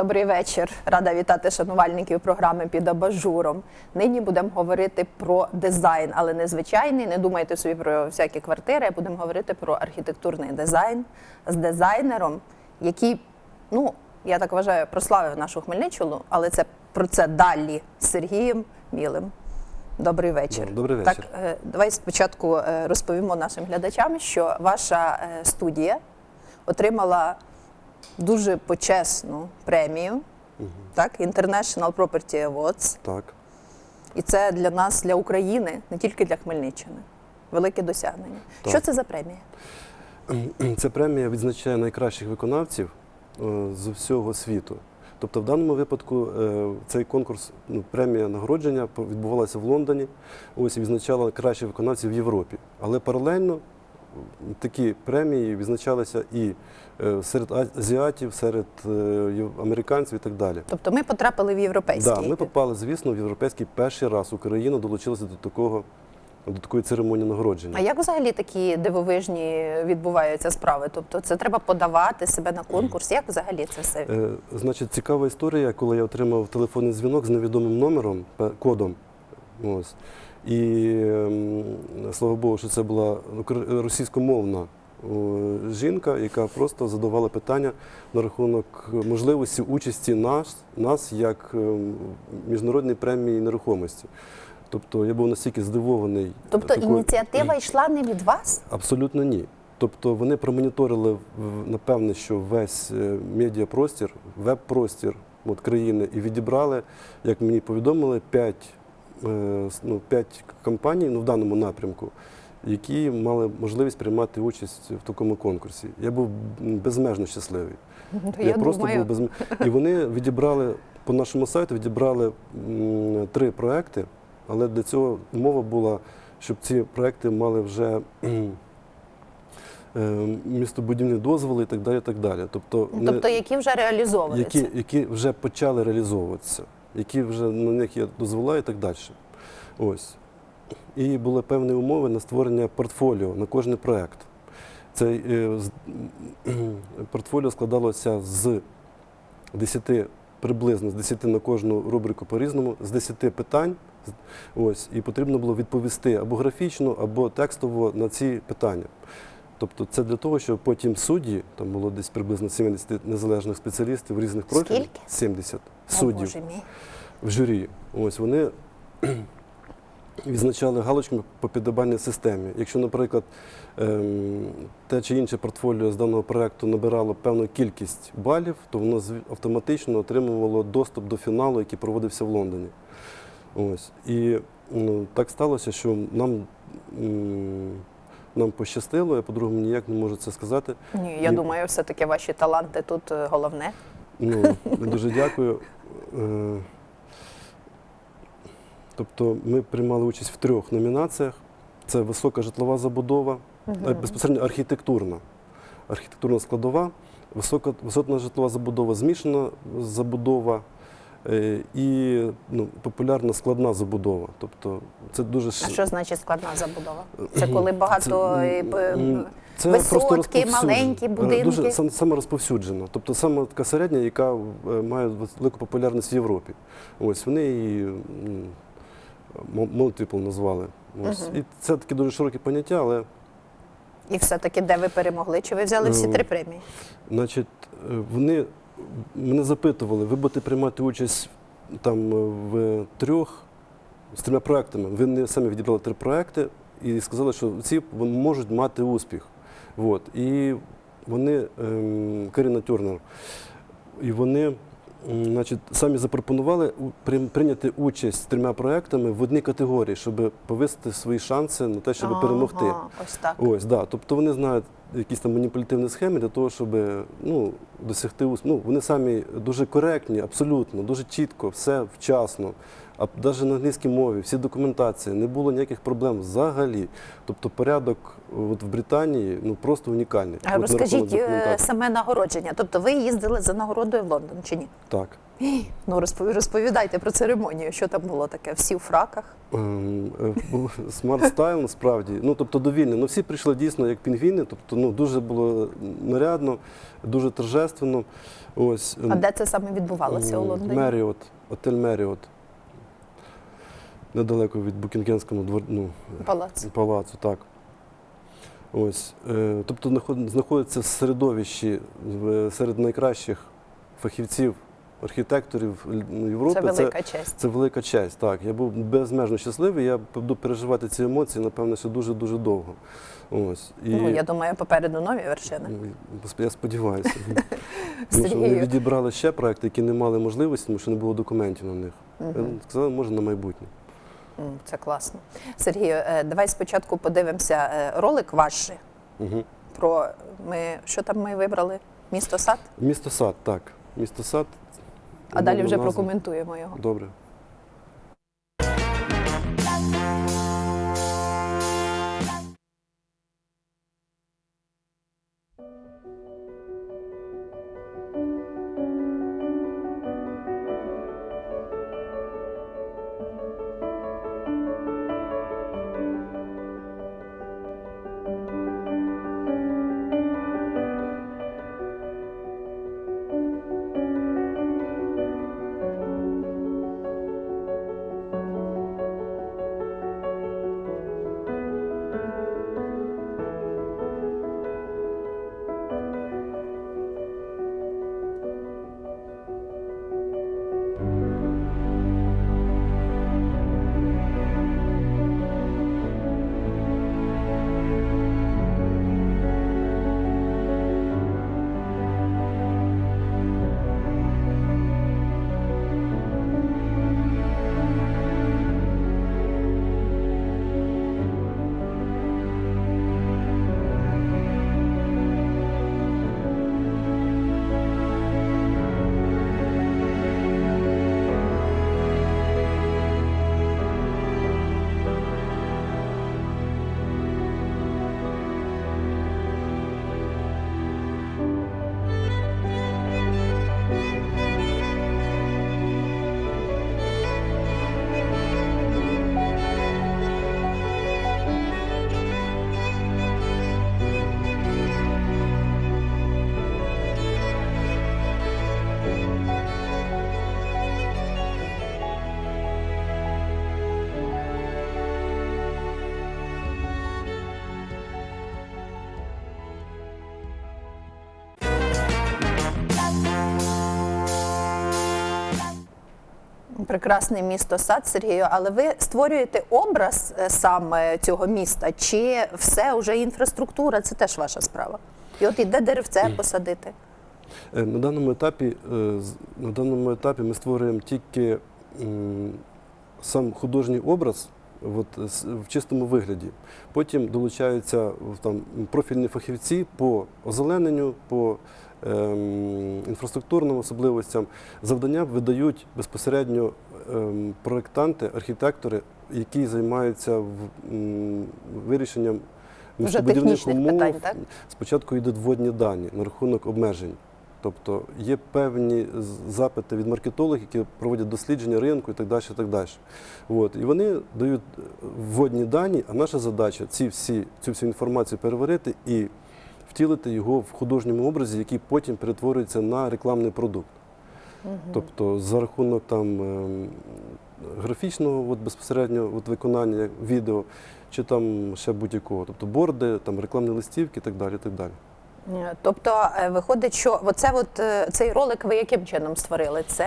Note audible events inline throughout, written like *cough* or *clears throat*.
Добрий вечір. Рада вітати шанувальників програми під абажуром. Нині будемо говорити про дизайн, але не звичайний. Не думайте собі про всякі квартири. Будемо говорити про архітектурний дизайн з дизайнером, який, ну я так вважаю, прославив нашу Хмельниччину, але це про це далі з Сергієм Мілим. Добрий вечір. Ну, добрий вечір. Так, е, давай спочатку е, розповімо нашим глядачам, що ваша е, студія отримала дуже почесну премію, так, International Property Awards. Так. І це для нас, для України, не тільки для Хмельниччини. Велике досягнення. Так. Що це за премія? Ця премія відзначає найкращих виконавців е, з всього світу. Тобто, в даному випадку е, цей конкурс, ну, премія нагородження відбувалася в Лондоні. Ось і відзначала кращих виконавців в Європі. Але паралельно такі премії відзначалися і е, серед азіатів, серед е, американців і так далі. Тобто ми потрапили в європейський. Да, ми попали, звісно, в європейський перший раз. Україна долучилася до такого до такої церемонії нагородження. А як взагалі такі дивовижні відбуваються справи? Тобто це треба подавати себе на конкурс. Як взагалі це все? Е, Значить, цікава історія, коли я отримав телефонний дзвінок з невідомим номером, кодом. Ось. І ем, слава Богу, що це була російськомовна жінка, яка просто задавала питання на рахунок можливості участі нас, нас як ем, міжнародної премії нерухомості. Тобто я був настільки здивований. Тобто такою- ініціатива йшла не від вас? Абсолютно ні. Тобто вони промоніторили напевне, що весь е, медіапростір, веб-простір от, країни і відібрали, як мені повідомили, 5, ну, 5 компаній ну, в даному напрямку, які мали можливість приймати участь в такому конкурсі. Я був безмежно щасливий. То Я, просто був безм... І вони відібрали по нашому сайту, відібрали три проекти, але для цього умова була, щоб ці проекти мали вже е, містобудівні дозволи і так далі. І так далі. Тобто, не- Тобто, які вже реалізовуються? які, які вже почали реалізовуватися, які вже на них є дозвола і так далі. Ось. І були певні умови на створення портфоліо на кожний проект. Це портфоліо складалося з 10, приблизно з 10 на кожну рубрику по-різному, з 10 питань. Ось, і потрібно було відповісти або графічно, або текстово на ці питання. Тобто це для того, щоб потім судді, там було десь приблизно 70 незалежних спеціалістів різних профілів, Скільки? 70 О, суддів в журі. Ось вони відзначали галочками по підобальній системі. Якщо, наприклад, ем, те чи інше портфоліо з даного проекту набирало певну кількість балів, то воно автоматично отримувало доступ до фіналу, який проводився в Лондоні. Ось. І ну, так сталося, що нам, нам пощастило, я по-другому ніяк не можу це сказати. Ні, я І- думаю, все-таки ваші таланти тут е, головне. Ну, дуже дякую. Е, Тобто ми приймали участь в трьох номінаціях. Це висока житлова забудова, е, безпосередньо архітектурна. Архітектурна складова, висока, висотна житлова забудова, змішана забудова і ну, популярна складна забудова. Тобто це дуже А що значить складна забудова? Це коли багато Це, е, це висотки, маленькі Е, будинки. Дуже сам- саме розповсюджена. Тобто саме така середня, яка е, має велику популярність в Європі. Ось вони її м, м- назвали. Ось. Мгм. І це таке дуже широке поняття, але І все-таки де ви перемогли? Чи ви взяли всі Е, три премії? значить, е, вони мене запитували, ви будете приймати участь там в трьох з трьома проектами. Ви не самі відібрали три проекти і сказали, що ці можуть мати успіх. От. І вони, ем, Каріна Тюрнер, і вони значить, самі запропонували прийняти участь з трьома проектами в одній категорії, щоб повисити свої шанси на те, щоб перемогти. Ага, ось так. Ось, да. Тобто вони знають якісь там маніпулятивні схеми для того, щоб ну, досягти успіху. Ну, вони самі дуже коректні, абсолютно, дуже чітко, все вчасно. А навіть на англійській мові, всі документації, не було ніяких проблем взагалі. Тобто порядок от в Британії ну, просто унікальний. А От розкажіть е, саме нагородження. Тобто ви їздили за нагородою в Лондон чи ні? Так. Ну розповідайте про церемонію, що там було таке. Всі у фраках. Ем, е, смарт-стайл насправді. Ну, тобто довільний. Ну, всі прийшли дійсно як пінгвіни, тобто ну, дуже було нарядно, дуже торжественно. Ось, А де це саме відбувалося у Лондоні? Меріот, отель Меріот. Недалеко від Букінгенського двор, ну, Палац. палацу, так. Ось. Е, тобто знаходиться в середовищі серед найкращих фахівців, архітекторів Європи. Це велика честь. Це велика честь, так. Я був безмежно щасливий, я буду переживати ці емоції, напевно, ще дуже-дуже довго. Ось. І, Ну, я думаю, попереду нові вершини. ну, Я сподіваюся. *laughs* Тому що вони відібрали ще проекти, які не мали можливості, тому що не було документів на них. Мгм. Сказали, може на майбутнє. Це класно. Сергію, е, давай спочатку подивимося е, ролик ваш Угу. про ми що там ми вибрали? Місто сад? Місто сад, так. Місто сад. А далі вже прокоментуємо його. Добре. Прекрасне місто сад, Сергію. Але ви створюєте образ е, саме цього міста, чи все вже інфраструктура? Це теж ваша справа. І от іде деревце посадити. Е, На даному етапі, е, на даному етапі ми створюємо тільки сам художній образ от, в чистому вигляді. Потім долучаються там, профільні фахівці по озелененню, по ем, інфраструктурним особливостям. Завдання видають безпосередньо ем, проєктанти, архітектори, які займаються в, м, вирішенням містобудівних умов. питань, так? Спочатку йдуть вводні дані на рахунок обмежень. Тобто є певні запити від маркетологів, які проводять дослідження ринку і так далі. І, так далі. От. і вони дають е, вводні дані, а наша задача ці всі, цю всю інформацію переварити і втілити його в художньому образі, який потім перетворюється на рекламний продукт. Тобто за рахунок там ем, графічного от, безпосередньо от, виконання відео, чи там ще будь-якого, тобто борди, там рекламні листівки і так далі. Так далі. Е, Тобто е, виходить, що оце от, е, цей ролик ви яким чином створили? Це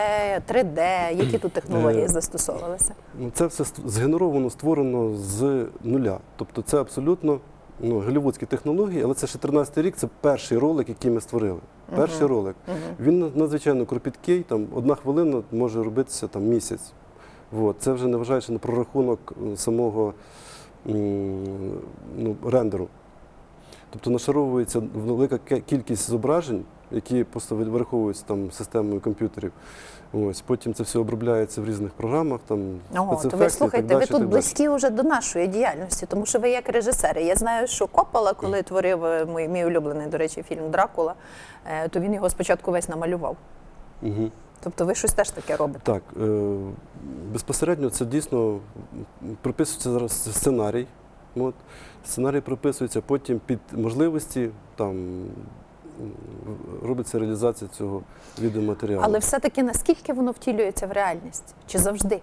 3D, які тут технології застосовувалися? Ну, Це все згенеровано, створено з нуля. Тобто це абсолютно ну, голівудські технології, але це ще 13 рік, це перший ролик, який ми створили. Перший ролик. Він надзвичайно кропіткий, там одна хвилина може робитися там місяць. От. Це вже не вважаючи на прорахунок е, самого ну, рендеру. Тобто нашаровується велика кількість зображень, які просто ви- вираховуються там системою комп'ютерів. Ось потім це все обробляється в різних програмах, там О, то ви так слухайте, далі, ви тут близькі вже до нашої діяльності, тому що ви як режисери. Я знаю, що Коппола, коли творив е, мій, мій улюблений, до речі, фільм Дракула, е, то він його спочатку весь намалював. Угу. Тобто ви щось теж таке робите? Так, е, безпосередньо це дійсно прописується зараз сценарій. От. Сценарій прописується, потім під можливості там робиться реалізація цього відеоматеріалу. Але все-таки наскільки воно втілюється в реальність? Чи завжди?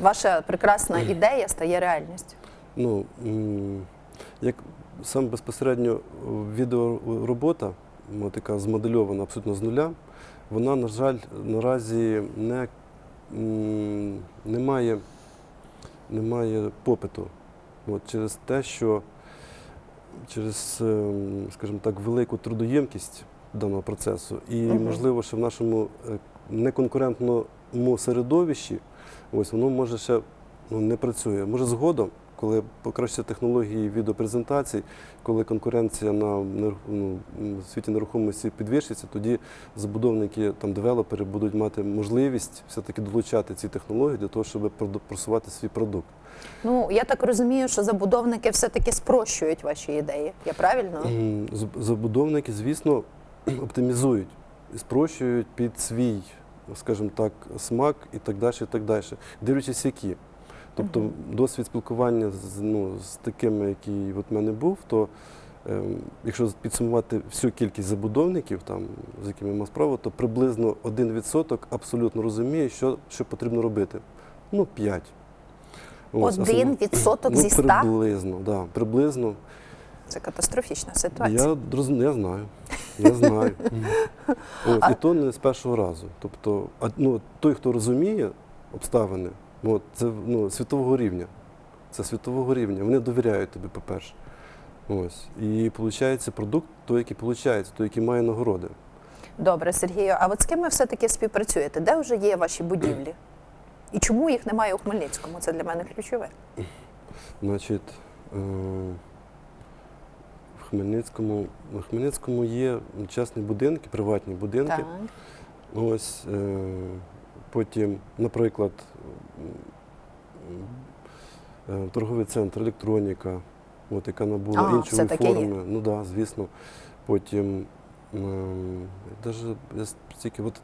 Ваша прекрасна *clears throat* ідея стає реальністю? Ну, як сам безпосередньо відеоробота, от, яка змодельована абсолютно з нуля, вона, на жаль, наразі не, не, має, не має попиту. От, через те, що через, ем, скажімо так, велику трудоємкість даного процесу, і угу. можливо, що в нашому е, неконкурентному середовищі ось воно може ще ну, не працює. Може згодом, коли покращаться технології відеопрезентацій, коли конкуренція на ну, світі нерухомості підвищиться, тоді забудовники, там девелопери будуть мати можливість все-таки долучати ці технології для того, щоб просувати свій продукт. Ну я так розумію, що забудовники все-таки спрощують ваші ідеї. Я правильно? Забудовники, звісно, *clears throat* оптимізують і спрощують під свій, скажімо так, смак і так далі, і так далі. Дивлячись, які. Тобто досвід спілкування з, ну, з такими, який в мене був, то ем, якщо підсумувати всю кількість забудовників, там, з якими я мав справу, то приблизно 1% абсолютно розуміє, що, що потрібно робити. Ну, 5. Один відсоток ну, зі ста? Приблизно, да, приблизно. Це катастрофічна ситуація. Я, я знаю. Я знаю. *laughs* От, А- і то не з першого разу. Тобто, ну, той, хто розуміє обставини, от, це ну, світового рівня. Це світового рівня. Вони довіряють тобі, по-перше. Ось. І виходить продукт той, який виходить, той, який має нагороди. Добре, Сергію. А от з ким ви все-таки співпрацюєте? Де вже є ваші будівлі? І чому їх немає у Хмельницькому? Це для мене ключове. Значить, е, в Хмельницькому, в Хмельницькому є частні будинки, приватні будинки. Так. Ось е, потім, наприклад, е, торговий центр, електроніка, от, яка набула А, іншої форми. Ну так, да, звісно. Потім даже я стільки от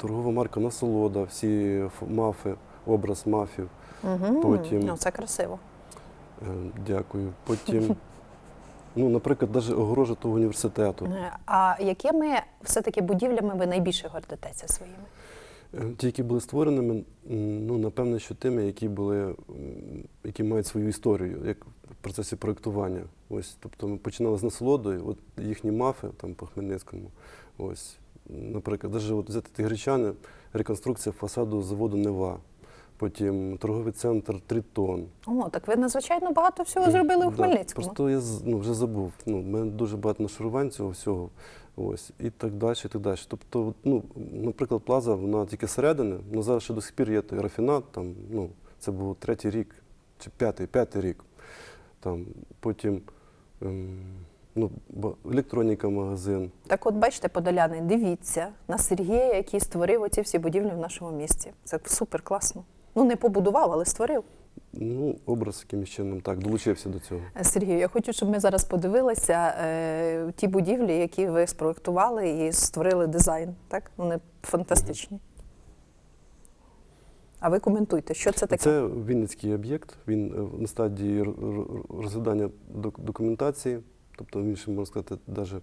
торгова марка Насолода, всі мафи, образ мафів. Угу. Потім- Ну, це красиво. Е, Дякую. Потім, ну, наприклад, навіть огорожа того університету. Е, А якими все-таки будівлями ви найбільше гордитеся своїми? Е, Ті, які були створеними, ну, напевне, що тими, які були, які мають свою історію, як в процесі проєктування. Ось, тобто ми починали з насолодою, от їхні мафи там по Хмельницькому. Ось, наприклад, навіть от взяти тигричани, реконструкція фасаду заводу Нева, потім торговий центр Тритон. О, так ви надзвичайно багато всього зробили у Да, Хмельницькому. Просто я ну, вже забув. Ну, в мене дуже багато нашарувань цього всього. Ось, і так далі, і так далі. Тобто, ну, наприклад, плаза, вона тільки середини, але зараз ще до сих пір є той рафінат, там, ну, це був третій рік, чи п'ятий, п'ятий рік. Там, потім ем, ну, електроніка, магазин. Так от бачите, подоляни, дивіться на Сергія, який створив оці всі будівлі в нашому місті. Це супер класно. Ну, не побудував, але створив. Ну, образ якимось чином так, долучився до цього. Е, Сергію, я хочу, щоб ми зараз подивилися е, ті будівлі, які ви спроектували і створили дизайн. Так? Вони фантастичні. А ви коментуйте, що це таке? Це Вінницький об'єкт, він е, на стадії розглядання документації, тобто він ще можна сказати, навіть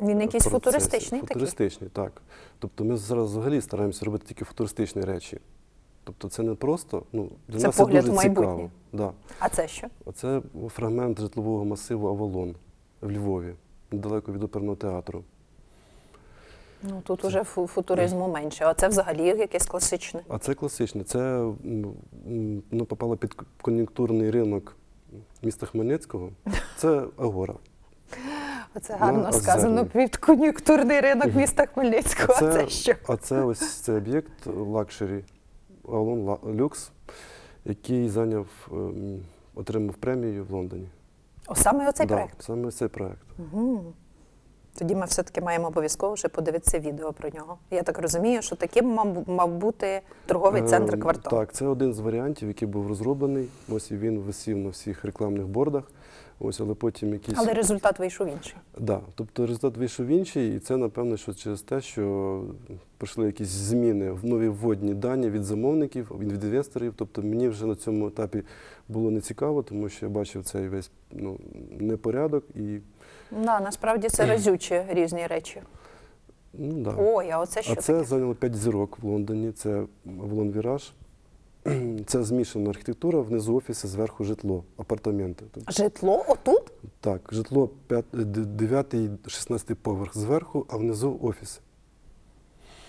Він якийсь футуристичний такий. Футуристичний, так. Тобто ми зараз взагалі стараємося робити тільки футуристичні речі. Тобто це не просто, ну, для Це нас це дуже цікаво. Да. А це що? Оце фрагмент житлового масиву Авалон в Львові, недалеко від оперного театру. Ну тут уже фу- футуризму менше, а це взагалі якесь класичне. А це класичне. Це ну, попало під кон'юнктурний ринок міста Хмельницького. Це Агора. *laughs* Оце гарно сказано під кон'юнктурний ринок міста Хмельницького. А це що? а це ось цей об'єкт лакшері Авалон Ла- Люкс, який зайняв, ем, отримав премію в Лондоні. О, саме оцей Да, проект. Саме цей проект. Угу. Тоді ми все-таки маємо обов'язково ще подивитися відео про нього. Я так розумію, що таким мав, мав бути торговий центр Е, квартал. Так, це один з варіантів, який був розроблений. Ось він висів на всіх рекламних бордах. Ось, але потім якісь. Але результат вийшов інший. Да, тобто результат вийшов інший, і це напевно, що через те, що прийшли якісь зміни в нові вводні дані від замовників, від інвесторів. Тобто мені вже на цьому етапі було нецікаво, тому що я бачив цей весь ну, непорядок і Да, насправді це разючі різні речі. ну да. Ой, а оце що А це таке? зайняло 5 зірок в Лондоні. Це Авалон Віраж. *clears throat* Це змішана архітектура, внизу офіси, зверху житло, апартаменти. Житло отут? так, житло 9, 16 поверх зверху, а внизу офіси.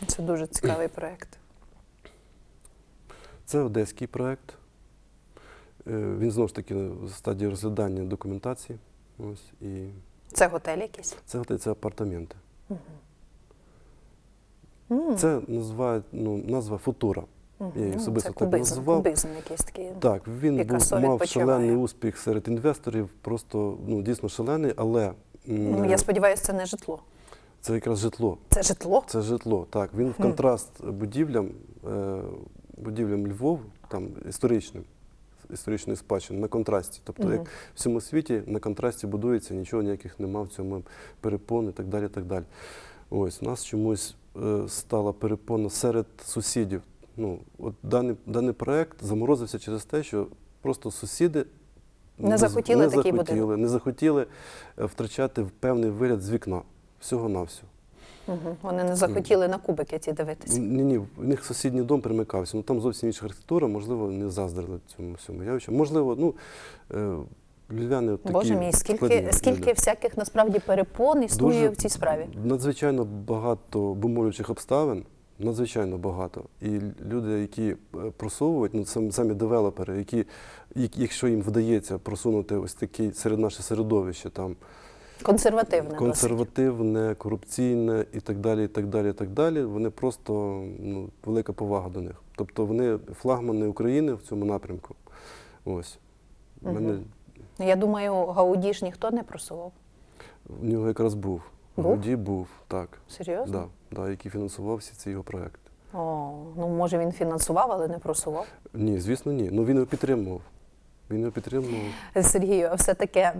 Це дуже цікавий проєкт. Це одеський проект. Е, Він знову ж таки в стадії розглядання документації. Ось, і Це готель якийсь. це, готель, це апартаменти. М, Це називають, ну, назва футура. Я її особисто так назвав. кубизм якийсь такий. Так, він був, мав шалений успіх серед інвесторів, просто ну, дійсно шалений, але Ну, я сподіваюся, це не житло. це якраз житло. Це житло? Це житло. Так, він в контраст будівлям, е, будівлям Львову, там історичним, історичної спадщини, на контрасті. Тобто, Мгм. як в всьому світі на контрасті будується, нічого ніяких нема в цьому перепон і так далі. так далі. Ось, у нас чомусь е, стала перепона серед сусідів. Ну, от даний, даний проект заморозився через те, що просто сусіди Не захотіли не такий захотіли, будинок. не захотіли втрачати певний вигляд з вікна. Всього-навсього. Угу. Вони не захотіли на кубики ці дивитися. Ні, ні, в них сусідній дом примикався. Ну там зовсім інша архітектура, можливо, не заздрили цьому всьому явищу. Можливо, ну е, львів'яни такі. Боже мій, скільки, складні скільки люди. всяких насправді перепон існує Дуже в цій справі? Надзвичайно багато бумолючих обставин, надзвичайно багато. І люди, які е, просовують, ну сам- самі девелопери, які, якщо їм вдається просунути ось такий серед наше середовище, там Консервативне досить. консервативне, корупційне і так далі, і так далі, і так далі. Вони просто ну, велика повага до них. Тобто вони флагмани України в цьому напрямку. Ось. У мене Я думаю, Гауді ж ніхто не просував. в нього якраз був. Був? Гуді був, так. Серйозно? Да, да, який фінансував всі ці його проекти. О, ну може він фінансував, але не просував. Ні, звісно, ні. Ну він його підтримував. Він його підтримував. Сергію, а все таки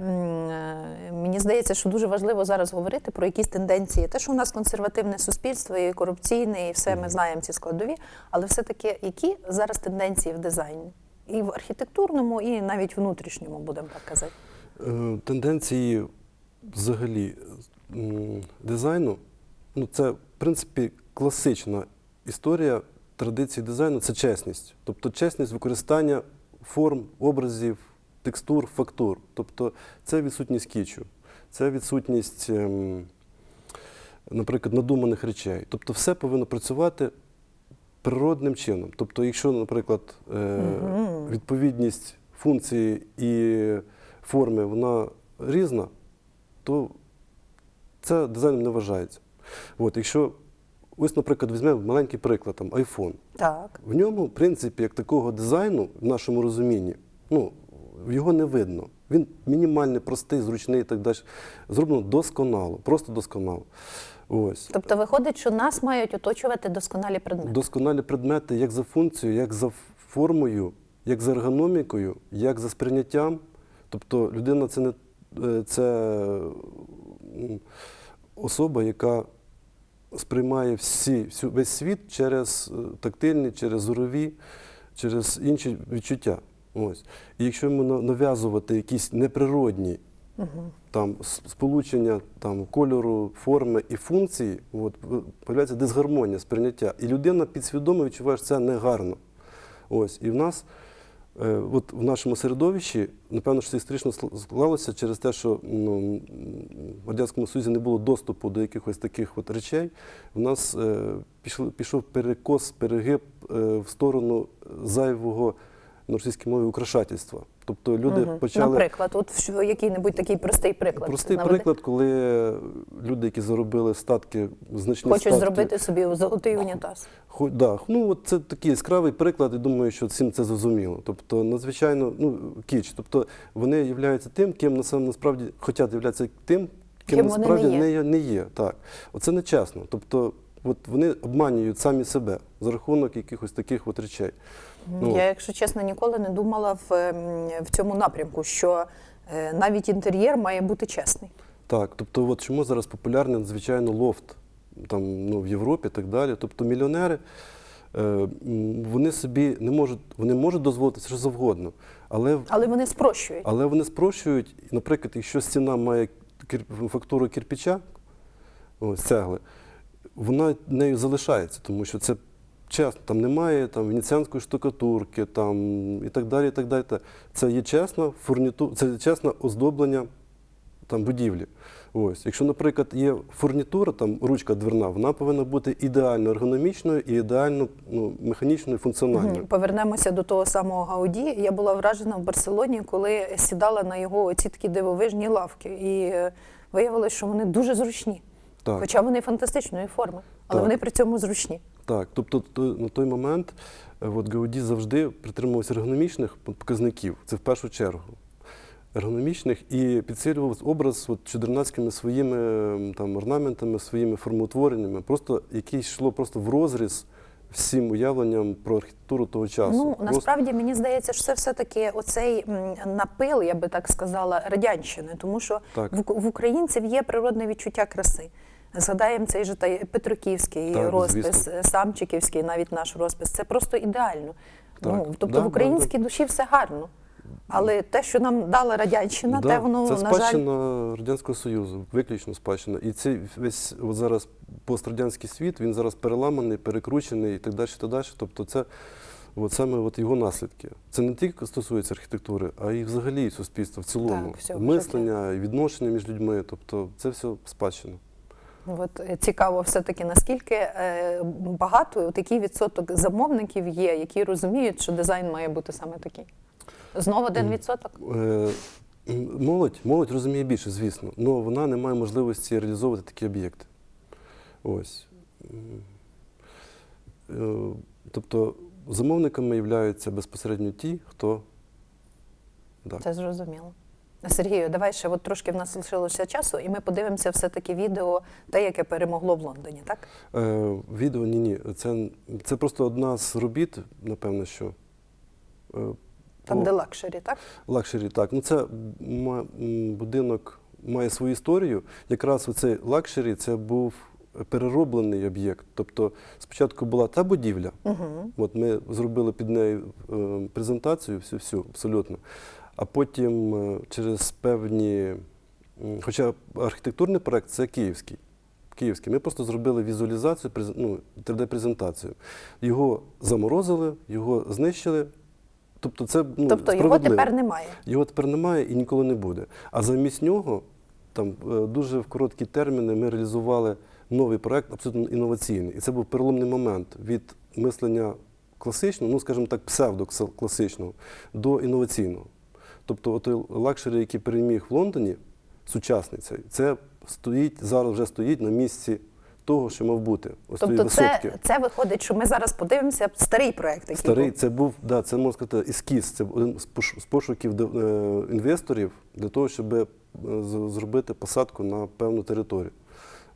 мені здається, що дуже важливо зараз говорити про якісь тенденції. Те, що у нас консервативне суспільство і корупційне, і все ми знаємо ці складові, але все таки які зараз тенденції в дизайні? І в архітектурному, і навіть внутрішньому, будемо так казати. Е, Тенденції взагалі дизайну, ну це принципі класична історія традиції дизайну це чесність. Тобто чесність використання форм, образів, текстур, фактур. Тобто це відсутність кічу, це відсутність, ем, наприклад, надуманих речей. Тобто все повинно працювати природним чином. Тобто, якщо, наприклад, е, відповідність функції і форми вона різна, то це дизайном не вважається. От, якщо ось, наприклад, візьмемо маленький приклад, там, iPhone. Так. В ньому, в принципі, як такого дизайну в нашому розумінні, ну, його не видно. Він мінімальний, простий, зручний і так далі. Зроблено досконало, просто досконало. Ось. Тобто виходить, що нас мають оточувати досконалі предмети. Досконалі предмети як за функцією, як за формою, як за ергономікою, як за сприйняттям. Тобто людина це не е, це особа, яка сприймає всі, всю, весь світ через е, тактильні, через зорові, через інші відчуття. Ось. І якщо йому нав'язувати якісь неприродні там, сполучення там, кольору, форми і функції, от, появляється дисгармонія сприйняття. І людина підсвідомо відчуває, що це негарно. Ось. І в нас, от в нашому середовищі, напевно, що це історично склалося через те, що ну, в Радянському Союзі не було доступу до якихось таких от речей. В нас е, пішов, пішов перекос, перегиб е, в сторону зайвого на російській мові украшательства. Тобто люди Мгм. почали. Наприклад, от який-небудь такий простий приклад. Простий наведи. приклад, коли люди, які заробили статки, значні Хочуть статки, зробити собі золотий унітаз. Хо, да, ну от це такий яскравий приклад, і думаю, що всім це зрозуміло. Тобто, надзвичайно ну, кіч. Тобто вони являються тим, ким насправді хочуть являтися тим, ким, Ким насправді не є. не, не є. Так. Оце нечесно. Тобто, от вони обманюють самі себе за рахунок якихось таких от речей. Ну, Я, якщо чесно, ніколи не думала в, ем, в цьому напрямку, що е, навіть інтер'єр має бути чесний. Так, тобто, от чому зараз популярний надзвичайно лофт там, ну, в Європі і так далі. Тобто мільйонери е, вони собі не можуть, вони можуть дозволити що завгодно, але, Але вони спрощують. але вони спрощують, наприклад, якщо стіна має фактуру кирпича, ось, цегли, вона нею залишається, тому що це чесно, там немає там, венеціанської штукатурки там, і так далі. І так далі. Це є чесна фурніту, це є чесне оздоблення там, будівлі. Ось. Якщо, наприклад, є фурнітура, там ручка дверна, вона повинна бути ідеально ергономічною і ідеально ну, механічною, функціональною. Повернемося до того самого Гауді. Я була вражена в Барселоні, коли сідала на його оці такі дивовижні лавки. І е, виявилось, що вони дуже зручні. Так. Хоча вони фантастичної форми, але Так. вони при цьому зручні. Так, тобто на той момент е, от Гауді завжди притримувався ергономічних показників, це в першу чергу. Ергономічних і підсилював образ от, чудернацькими своїми там, орнаментами, своїми формоутвореннями, просто яке йшло просто в розріз всім уявленням про архітектуру того часу. Ну Просто- насправді мені здається, що це все-таки оцей напил, я би так сказала, радянщини, тому що Так. в, в українців є природне відчуття краси. Згадаємо цей же та Петриківський Так, розпис, звісно. е, Самчиківський, навіть наш розпис. Це просто ідеально. Так. Ну, тобто Да, в да, українській душі все гарно. Але те, що нам дала радянщина, те воно, це на жаль, спадщина Радянського Союзу, виключно спадщина. І цей весь от зараз пострадянський світ, він зараз переламаний, перекручений і так далі. Так далі. Тобто це от саме от його наслідки. Це не тільки стосується архітектури, а й взагалі суспільства в цілому. Так, всього Мислення, відношення між людьми. Тобто це все спадщина. От е, цікаво, все-таки наскільки е, багато такий відсоток замовників є, які розуміють, що дизайн має бути саме такий. Знову один відсоток. Е, Молодь, молодь розуміє більше, звісно, але вона не має можливості реалізовувати такі об'єкти. Ось. Е, Тобто замовниками являються безпосередньо ті, хто. Да. Це зрозуміло. Сергію, давай ще от трошки в нас лишилося часу, і ми подивимося все-таки відео, те, яке перемогло в Лондоні, так? Е, відео ні, ні. Це, це просто одна з робіт, напевно, що. е, Там, по- де лакшері, так? Лакшері, так. Ну це будинок має свою історію. Якраз оцей лакшері це був перероблений об'єкт. Тобто спочатку була та будівля, Угу. от ми зробили під нею е, презентацію, всю, всю абсолютно. А потім е, через певні, хоча архітектурний проект це київський. Київський. Ми просто зробили візуалізацію, ну, 3D-презентацію. Його заморозили, його знищили. Тобто, це ну, тобто його тепер немає. Його тепер немає і ніколи не буде. А замість нього там е, дуже в короткі терміни ми реалізували новий проект, абсолютно інноваційний. І це був переломний момент від мислення класичного, ну скажімо так, псевдокласичного до інноваційного. Тобто, той лакшері, який переміг в Лондоні, сучасний цей, це стоїть зараз вже стоїть на місці того, що мав бути. Ось Тобто це, це виходить, що ми зараз подивимося старий проект. Який Старий, був. це був, да, це можна сказати, ескіз, це один з пош- з пошуків е, інвесторів для того, щоб е, зробити посадку на певну територію.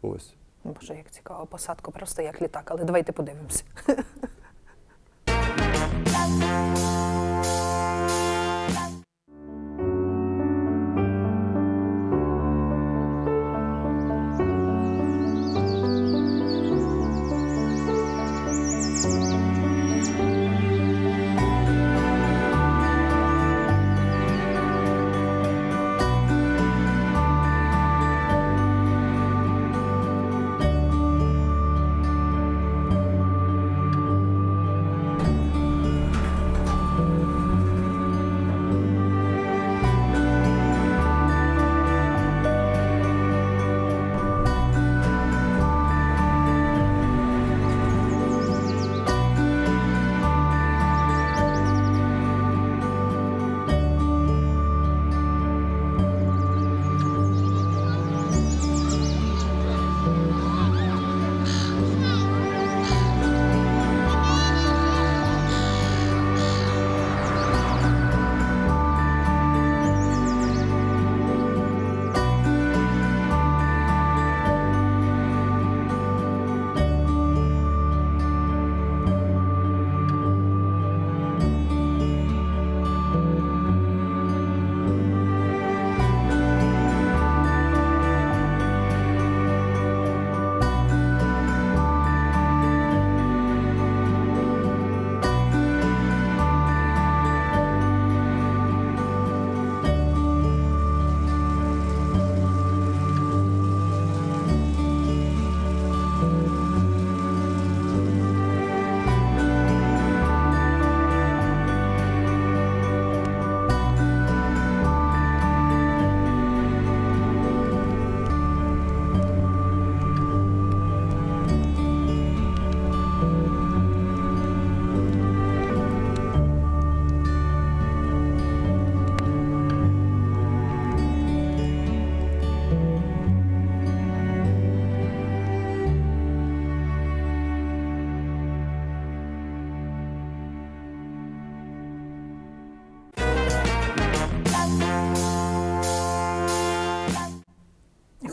Ось. Боже, як цікаво, посадку, просто як літак, але давайте подивимося. *laughs*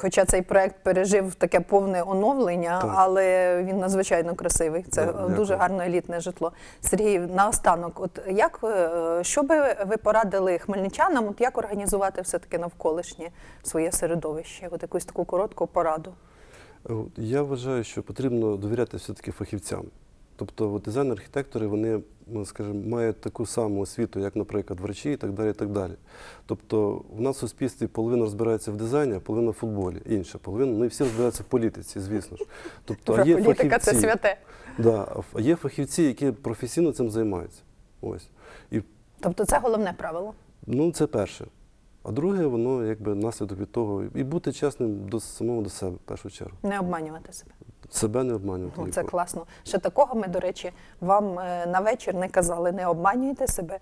Хоча цей проект пережив таке повне оновлення, Так. але він надзвичайно красивий. Це дякую. дуже гарне елітне житло. Сергій, наостанок, от як е, що би ви порадили хмельничанам, от як організувати все-таки навколишнє своє середовище? От якусь таку коротку пораду. Е, Я вважаю, що потрібно довіряти все-таки фахівцям. Тобто дизайн-архітектори, вони, ну, скажімо, мають таку саму освіту, як, наприклад, врачі і так далі. І так далі. Тобто в нас в суспільстві половина розбирається в дизайні, а половина в футболі, інша половина, ну і всі розбираються в політиці, звісно ж. Тобто, а є Політика це святе. Да, а є фахівці, які професійно цим займаються. Ось. І Тобто це головне правило. Ну, це перше. А друге, воно якби наслідок від того, і бути чесним до самого до себе, в першу чергу. Не обманювати себе. Себе не обманювати. О, це класно. Ще такого ми, до речі, вам е, на вечір не казали. Не обманюйте себе.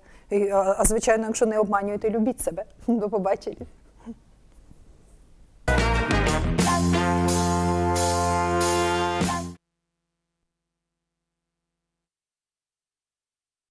А звичайно, якщо не обманюєте, любіть себе. *laughs* До побачення.